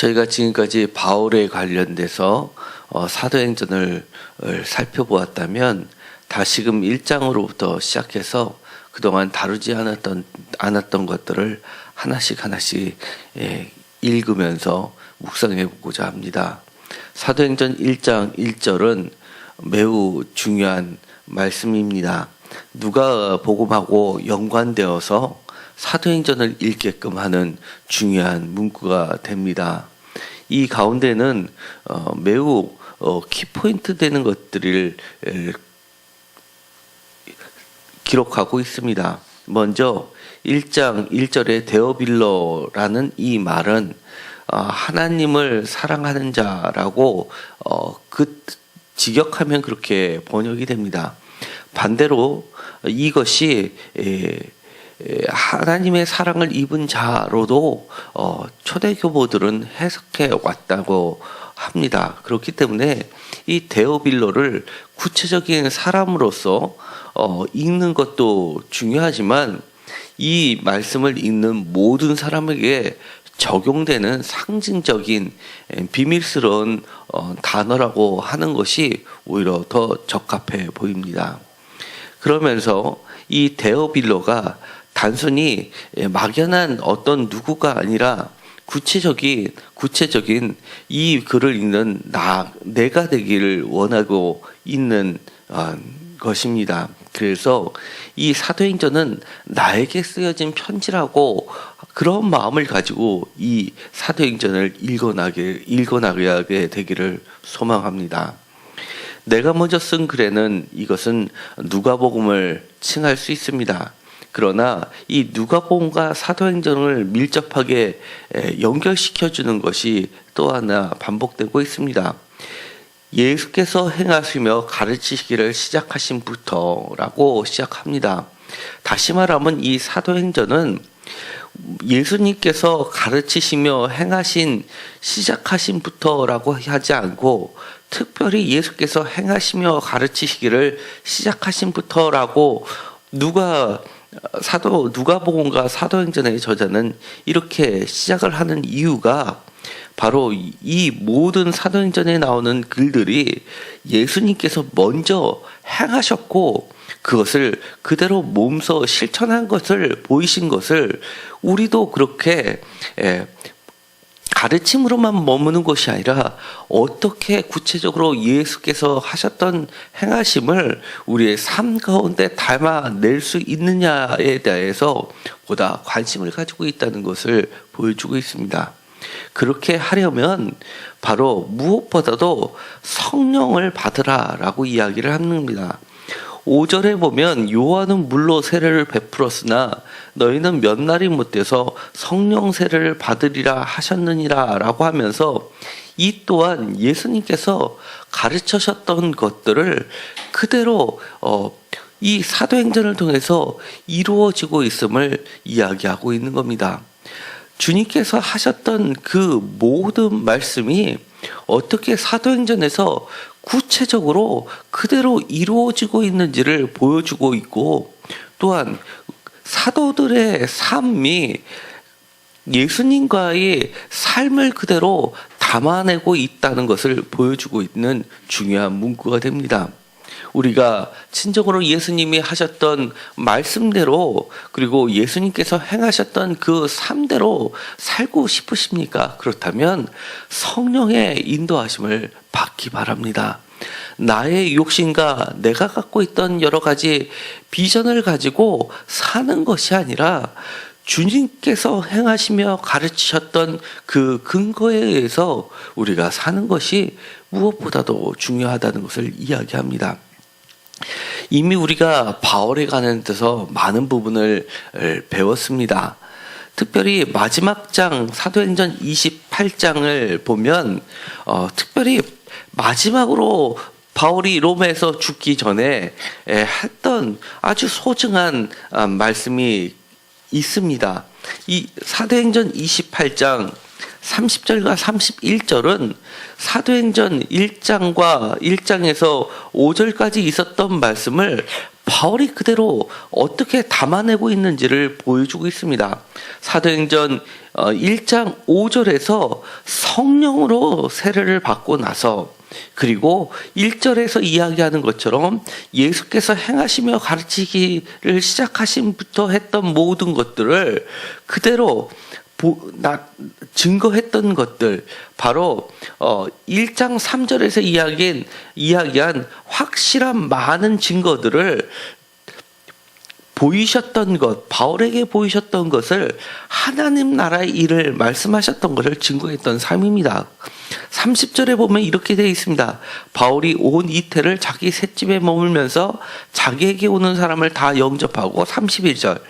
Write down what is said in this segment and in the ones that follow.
저희가 지금까지 바울에 관련돼서 어, 사도행전을 살펴보았다면 다시금 1장으로부터 시작해서 그동안 다루지 않았던 않았던 것들을 하나씩 하나씩 예, 읽으면서 묵상해 보고자 합니다. 사도행전 1장 1절은 매우 중요한 말씀입니다. 누가 복음하고 연관되어서 사도행전을 읽게끔 하는 중요한 문구가 됩니다. 이 가운데는 어, 매우 어, 키포인트 되는 것들을 기록하고 있습니다. 먼저 1장 1절의 데어빌러라는 이 말은 어, 하나님을 사랑하는 자라고 그 직역하면 그렇게 번역이 됩니다. 반대로 이것이 하나님의 사랑을 입은 자로도 어, 초대 교보들은 해석해 왔다고 합니다. 그렇기 때문에 이 데오빌로를 구체적인 사람으로서 어, 읽는 것도 중요하지만 이 말씀을 읽는 모든 사람에게 적용되는 상징적인 비밀스러운 어, 단어라고 하는 것이 오히려 더 적합해 보입니다. 그러면서 이 데어빌로가 단순히 막연한 어떤 누구가 아니라 구체적인 구체적인 이 글을 읽는 나 내가 되기를 원하고 있는 어, 것입니다. 그래서 이 사도행전은 나에게 쓰여진 편지라고 그런 마음을 가지고 이 사도행전을 읽어나게 읽어나가게 되기를 소망합니다. 내가 먼저 쓴 글에는 이것은 누가복음을 칭할 수 있습니다. 그러나 이 누가복음과 사도행전을 밀접하게 연결시켜 주는 것이 또 하나 반복되고 있습니다. 예수께서 행하시며 가르치시기를 시작하신부터라고 시작합니다. 다시 말하면 이 사도행전은 예수님께서 가르치시며 행하신 시작하신부터라고 하지 않고 특별히 예수께서 행하시며 가르치시기를 시작하신부터라고 누가 사도 누가복음과 사도행전의 저자는 이렇게 시작을 하는 이유가 바로 이 모든 사도행전에 나오는 글들이 예수님께서 먼저 행하셨고 그것을 그대로 몸소 실천한 것을 보이신 것을 우리도 그렇게 가르침으로만 머무는 것이 아니라 어떻게 구체적으로 예수께서 하셨던 행하심을 우리의 삶 가운데 담아낼 수 있느냐에 대해서 보다 관심을 가지고 있다는 것을 보여주고 있습니다. 그렇게 하려면 바로 무엇보다도 성령을 받으라라고 이야기를 합니다. 5절에 보면 요한은 물로 세례를 베풀었으나 너희는 몇 날이 못 돼서 성령 세례를 받으리라 하셨느니라 라고 하면서 이 또한 예수님께서 가르쳐셨던 것들을 그대로 어, 이 사도행전을 통해서 이루어지고 있음을 이야기하고 있는 겁니다. 주님께서 하셨던 그 모든 말씀이 어떻게 사도행전에서 구체적으로 그대로 이루어지고 있는지를 보여주고 있고 또한 사도들의 삶이 예수님과의 삶을 그대로 담아내고 있다는 것을 보여주고 있는 중요한 문구가 됩니다. 우리가 친정으로 예수님이 하셨던 말씀대로 그리고 예수님께서 행하셨던 그 삶대로 살고 싶으십니까? 그렇다면 성령의 인도하심을 받기 바랍니다. 나의 욕심과 내가 갖고 있던 여러 가지 비전을 가지고 사는 것이 아니라 주님께서 행하시며 가르치셨던 그 근거에 의해서 우리가 사는 것이 무엇보다도 중요하다는 것을 이야기합니다. 이미 우리가 바울에 관한 데서 많은 부분을 배웠습니다. 특별히 마지막 장 사도행전 28장을 보면 어, 특별히 마지막으로 바울이 로마에서 죽기 전에 했던 아주 소중한 말씀이 있습니다. 이 사도행전 28장 30절과 31절은 사도행전 1장과 1장에서 5절까지 있었던 말씀을 바울이 그대로 어떻게 담아내고 있는지를 보여주고 있습니다. 사도행전 1장 5절에서 성령으로 세례를 받고 나서 그리고 1절에서 이야기하는 것처럼 예수께서 행하시며 가르치기를 시작하신부터 했던 모든 것들을 그대로 보, 나, 증거했던 것들 바로 어 1장 3절에서 이야기한 이야기한 확실한 많은 증거들을 보이셨던 것, 바울에게 보이셨던 것을 하나님 나라의 일을 말씀하셨던 것을 증거했던 삶입니다. 30절에 보면 이렇게 되어 있습니다. 바울이 온 이태를 자기 셋집에 머물면서 자기에게 오는 사람을 다 영접하고 31절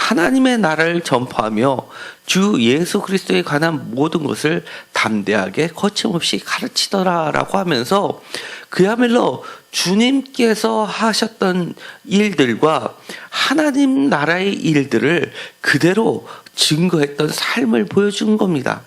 하나님의 나라를 전파하며 주 예수 그리스도에 관한 모든 것을 담대하게 거침없이 가르치더라라고 하면서 그야말로 주님께서 하셨던 일들과 하나님 나라의 일들을 그대로 증거했던 삶을 보여준 겁니다.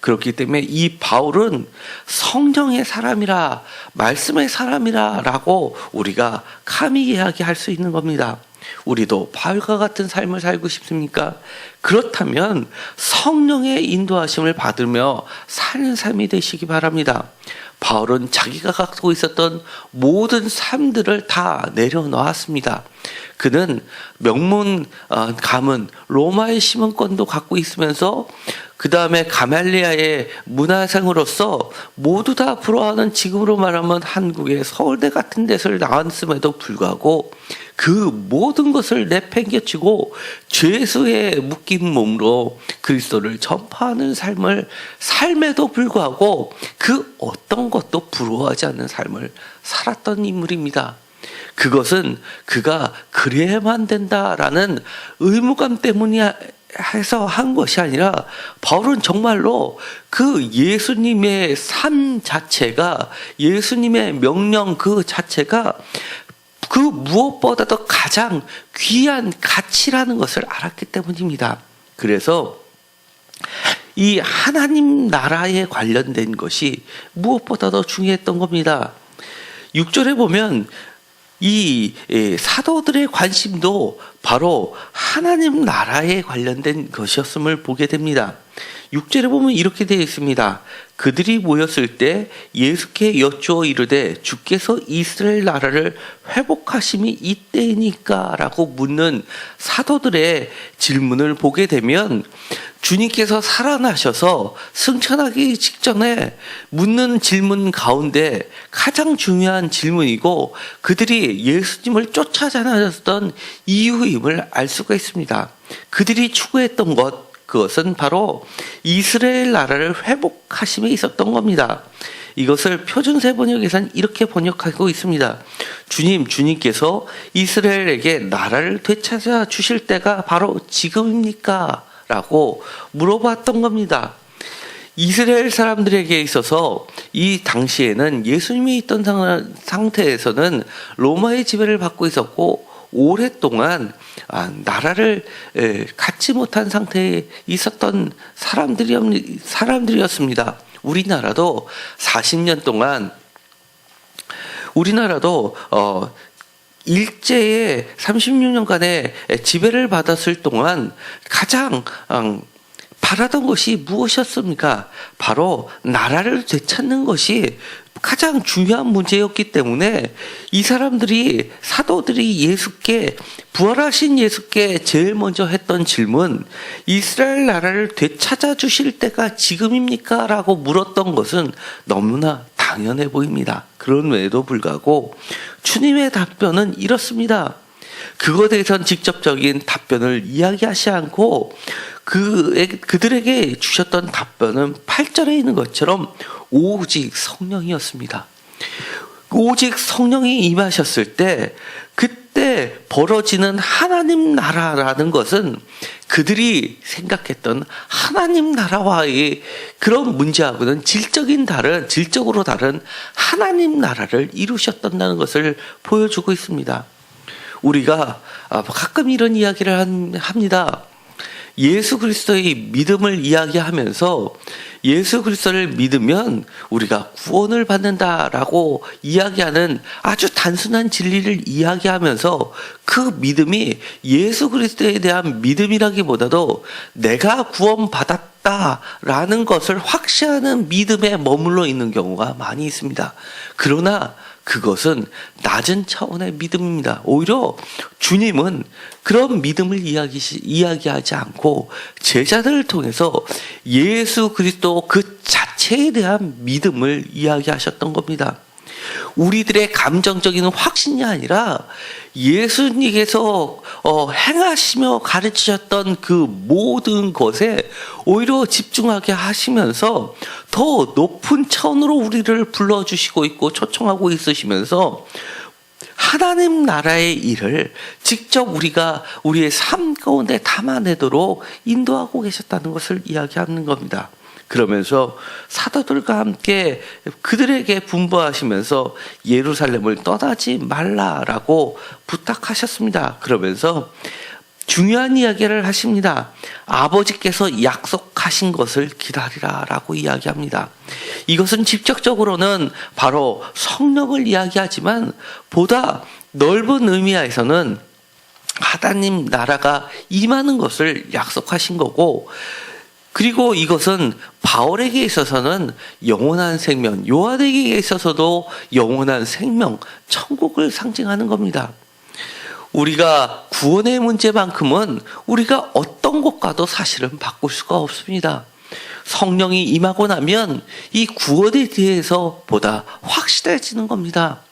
그렇기 때문에 이 바울은 성령의 사람이라 말씀의 사람이라라고 우리가 감히 이야기할 수 있는 겁니다. 우리도 바울과 같은 삶을 살고 싶습니까? 그렇다면 성령의 인도하심을 받으며 사는 삶이 되시기 바랍니다. 바울은 자기가 갖고 있었던 모든 삶들을 다 내려놓았습니다. 그는 명문 어, 가문 로마의 시민권도 갖고 있으면서 그 다음에 가말리아의 문화생으로서 모두 다 부러워하는 지금으로 말하면 한국의 서울대 같은 데서 나왔음에도 불구하고 그 모든 것을 내팽개치고 죄수에 묶인 몸으로 그리스도를 전파하는 삶을 삶에도 불구하고 그 어떤 것도 부러워하지 않는 삶을 살았던 인물입니다. 그것은 그가 그래야만 된다라는 의무감 때문이 해서 한 것이 아니라 바울은 정말로 그 예수님의 삶 자체가 예수님의 명령 그 자체가 그 무엇보다도 가장 귀한 가치라는 것을 알았기 때문입니다. 그래서 이 하나님 나라에 관련된 것이 무엇보다도 중요했던 겁니다. 6절에 보면 이 사도들의 관심도 바로 하나님 나라에 관련된 것이었음을 보게 됩니다. 6절에 보면 이렇게 되어 있습니다. 그들이 모였을 때 예수께 여쭈어 이르되 주께서 이스라엘 나라를 회복하심이 이때이니까 라고 묻는 사도들의 질문을 보게 되면 주님께서 살아나셔서 승천하기 직전에 묻는 질문 가운데 가장 중요한 질문이고 그들이 예수님을 쫓아다녔던 이유임을 알 수가 있습니다. 그들이 추구했던 것, 그것은 바로 이스라엘 나라를 회복하심에 있었던 겁니다. 이것을 표준세 번역에선 이렇게 번역하고 있습니다. 주님, 주님께서 이스라엘에게 나라를 되찾아 주실 때가 바로 지금입니까? 라고 물어봤던 겁니다. 이스라엘 사람들에게 있어서 이 당시에는 예수님이 있던 상태에서는 로마의 지배를 받고 있었고 오랫동안 아, 나라를 갖지 못한 상태에 있었던 사람들이, 사람들이었습니다. 우리나라도 40년 동안 우리나라도 어, 일제에 36년간의 지배를 받았을 동안 가장 음, 바라던 것이 무엇이었습니까? 바로 나라를 되찾는 것이 가장 중요한 문제였기 때문에 이 사람들이 사도들이 예수께 부활하신 예수께 제일 먼저 했던 질문 이스라엘 나라를 되찾아 주실 때가 지금입니까? 라고 물었던 것은 너무나 당연해 보입니다. 그런 외에도 불구하고 주님의 답변은 이렇습니다. 그것에 대해선 직접적인 답변을 이야기하지 않고 그, 그들에게 주셨던 답변은 8절에 있는 것처럼 오직 성령이었습니다. 오직 성령이 임하셨을 때 그때 벌어지는 하나님 나라라는 것은 그들이 생각했던 하나님 나라와의 그런 문제하고는 질적인 다른 질적으로 다른 하나님 나라를 이루셨다는 것을 보여주고 있습니다. 우리가 가끔 이런 이야기를 합니다. 예수 그리스도의 믿음을 이야기하면서 예수 그리스도를 믿으면 우리가 구원을 받는다라고 이야기하는 아주 단순한 진리를 이야기하면서 그 믿음이 예수 그리스도에 대한 믿음이라기보다도 내가 구원받았다라는 것을 확신하는 믿음에 머물러 있는 경우가 많이 있습니다. 그러나 그것은 낮은 차원의 믿음입니다. 오히려 주님은 그런 믿음을 이야기, 이야기 하지 않고 제자들을 통해서 예수 그리스도 그 자체에 대한 믿음을 이야기하셨던 겁니다. 우리들의 감정적인 확신이 아니라 예수님께서 어, 행하시며 가르치셨던 그 모든 것에 오히려 집중하게 하시면서 더 높은 차원으로 우리를 불러주시고 있고 초청하고 있으시면서 하나님 나라의 일을 직접 우리가 우리의 삶 가운데 담아내도록 인도하고 계셨다는 것을 이야기하는 겁니다. 그러면서 사도들과 함께 그들에게 분부하시면서 예루살렘을 떠나지 말라라고 부탁하셨습니다. 그러면서 중요한 이야기를 하십니다. 아버지께서 약속하신 것을 기다리라라고 이야기합니다. 이것은 직접적으로는 바로 성령을 이야기하지만 보다 넓은 의미에서는 하나님 나라가 임하는 것을 약속하신 거고 그리고 이것은 바울에게 있어서는 영원한 생명, 요한에게 있어서도 영원한 생명, 천국을 상징하는 겁니다. 우리가 구원의 문제만큼은 우리가 어떤 것과도 사실은 바꿀 수가 없습니다. 성령이 임하고 나면 이 구원에 대해서 보다 확실해지는 겁니다.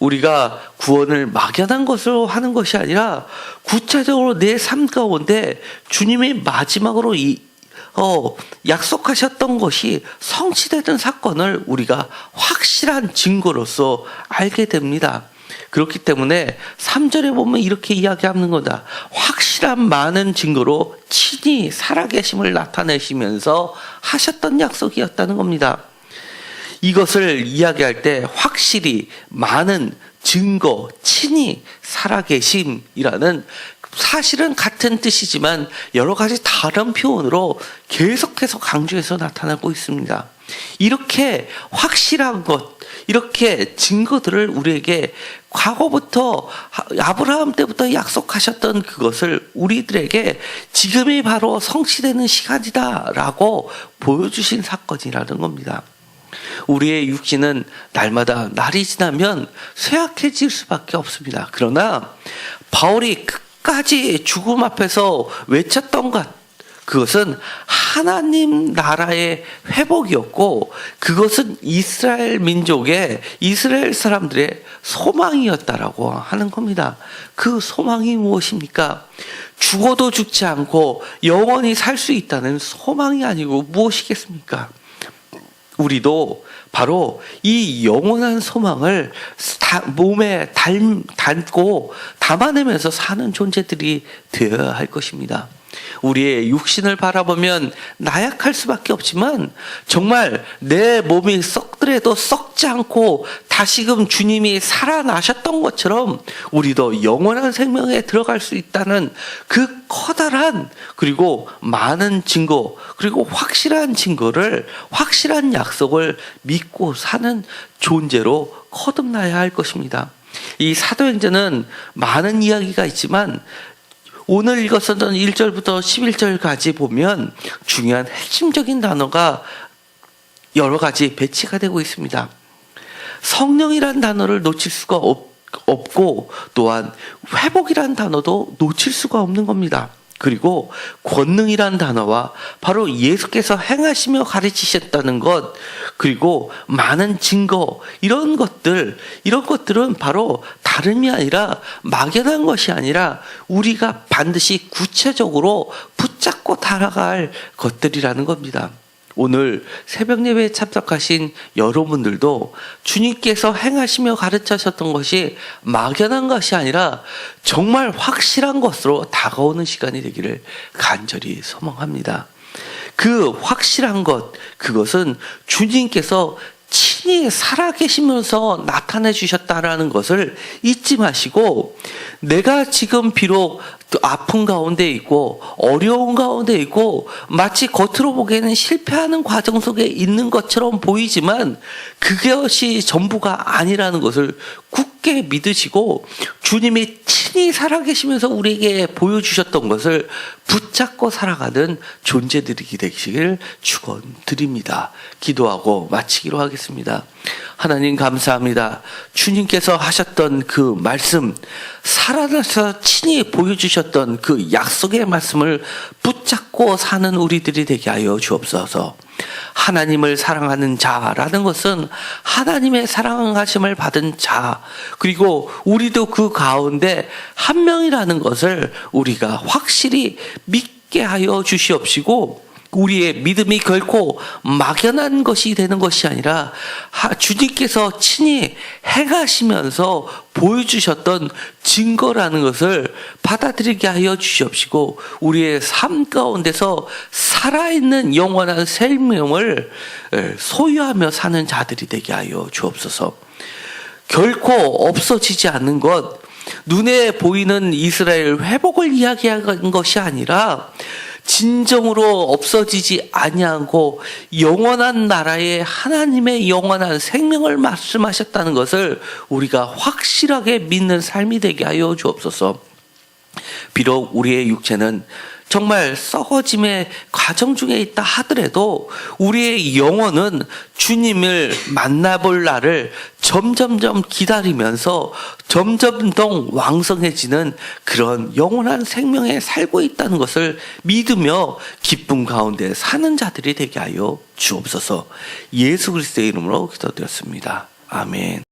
우리가 구원을 막연한 것으로 하는 것이 아니라 구체적으로 내 삶 가운데 주님이 마지막으로 이 어, 약속하셨던 것이 성취되던 사건을 우리가 확실한 증거로서 알게 됩니다. 그렇기 때문에 3절에 보면 이렇게 이야기하는 거다. 확실한 많은 증거로 친히 살아계심을 나타내시면서 하셨던 약속이었다는 겁니다. 이것을 이야기할 때 확실히 많은 증거, 친히 살아계심이라는 사실은 같은 뜻이지만 여러 가지 다른 표현으로 계속해서 강조해서 나타나고 있습니다. 이렇게 확실한 것, 이렇게 증거들을 우리에게 과거부터 아브라함 때부터 약속하셨던 그것을 우리들에게 지금이 바로 성취되는 시간이다라고 보여주신 사건이라는 겁니다. 우리의 육신은 날마다 날이 지나면 쇠약해질 수밖에 없습니다. 그러나 바울이 끝까지 죽음 앞에서 외쳤던 것, 그것은 하나님 나라의 회복이었고, 그것은 이스라엘 민족의, 이스라엘 사람들의 소망이었다라고 하는 겁니다. 그 소망이 무엇입니까? 죽어도 죽지 않고 영원히 살 수 있다는 소망이 아니고 무엇이겠습니까? 우리도 바로 이 영원한 소망을 몸에 담고 담아내면서 사는 존재들이 되어야 할 것입니다. 우리의 육신을 바라보면 나약할 수밖에 없지만 정말 내 몸이 썩더라도 썩지 않고 다시금 주님이 살아나셨던 것처럼 우리도 영원한 생명에 들어갈 수 있다는 그 커다란 그리고 많은 증거 그리고 확실한 증거를 확실한 약속을 믿고 사는 존재로 거듭나야 할 것입니다. 이 사도행전은 많은 이야기가 있지만 오늘 읽었었던 1절부터 11절까지 보면 중요한 핵심적인 단어가 여러 가지 배치가 되고 있습니다. 성령이란 단어를 놓칠 수가 없, 없고 또한 회복이란 단어도 놓칠 수가 없는 겁니다. 그리고 권능이란 단어와 바로 예수께서 행하시며 가르치셨다는 것, 그리고 많은 증거, 이런 것들, 이런 것들은 바로 다름이 아니라 막연한 것이 아니라 우리가 반드시 구체적으로 붙잡고 달아갈 것들이라는 겁니다. 오늘 새벽 예배에 참석하신 여러분들도 주님께서 행하시며 가르치셨던 것이 막연한 것이 아니라 정말 확실한 것으로 다가오는 시간이 되기를 간절히 소망합니다. 그 확실한 것, 그것은 주님께서 친히 살아계시면서 나타내 주셨다라는 것을 잊지 마시고 내가 지금 비록 또 아픈 가운데 있고 어려운 가운데 있고 마치 겉으로 보기에는 실패하는 과정 속에 있는 것처럼 보이지만 그것이 전부가 아니라는 것을 굳게 믿으시고 주님이 친히 살아계시면서 우리에게 보여주셨던 것을 붙잡고 살아가는 존재들이 되시길 축원드립니다. 기도하고 마치기로 하겠습니다. 하나님 감사합니다. 주님께서 하셨던 그 말씀, 살아나서 친히 보여주셨던 그 약속의 말씀을 붙잡고 사는 우리들이 되게 하여 주옵소서. 하나님을 사랑하는 자라는 것은 하나님의 사랑하심을 받은 자, 그리고 우리도 그 가운데 한 명이라는 것을 우리가 확실히 믿게 하여 주시옵시고, 우리의 믿음이 결코 막연한 것이 되는 것이 아니라 하- 주님께서 친히 행하시면서 보여주셨던 증거라는 것을 받아들이게 하여 주시옵시고 우리의 삶 가운데서 살아있는 영원한 생명을 에, 소유하며 사는 자들이 되게 하여 주옵소서. 결코 없어지지 않는 것, 눈에 보이는 이스라엘 회복을 이야기한 것이 아니라 진정으로 없어지지 아니하고 영원한 나라의 하나님의 영원한 생명을 말씀하셨다는 것을 우리가 확실하게 믿는 삶이 되게 하여 주옵소서. 비록 우리의 육체는 정말 썩어짐의 과정 중에 있다 하더라도 우리의 영혼은 주님을 만나볼 날을 점점점 기다리면서 점점 더 왕성해지는 그런 영원한 생명에 살고 있다는 것을 믿으며 기쁨 가운데 사는 자들이 되게 하여 주옵소서 예수 그리스도의 이름으로 기도드렸습니다. 아멘.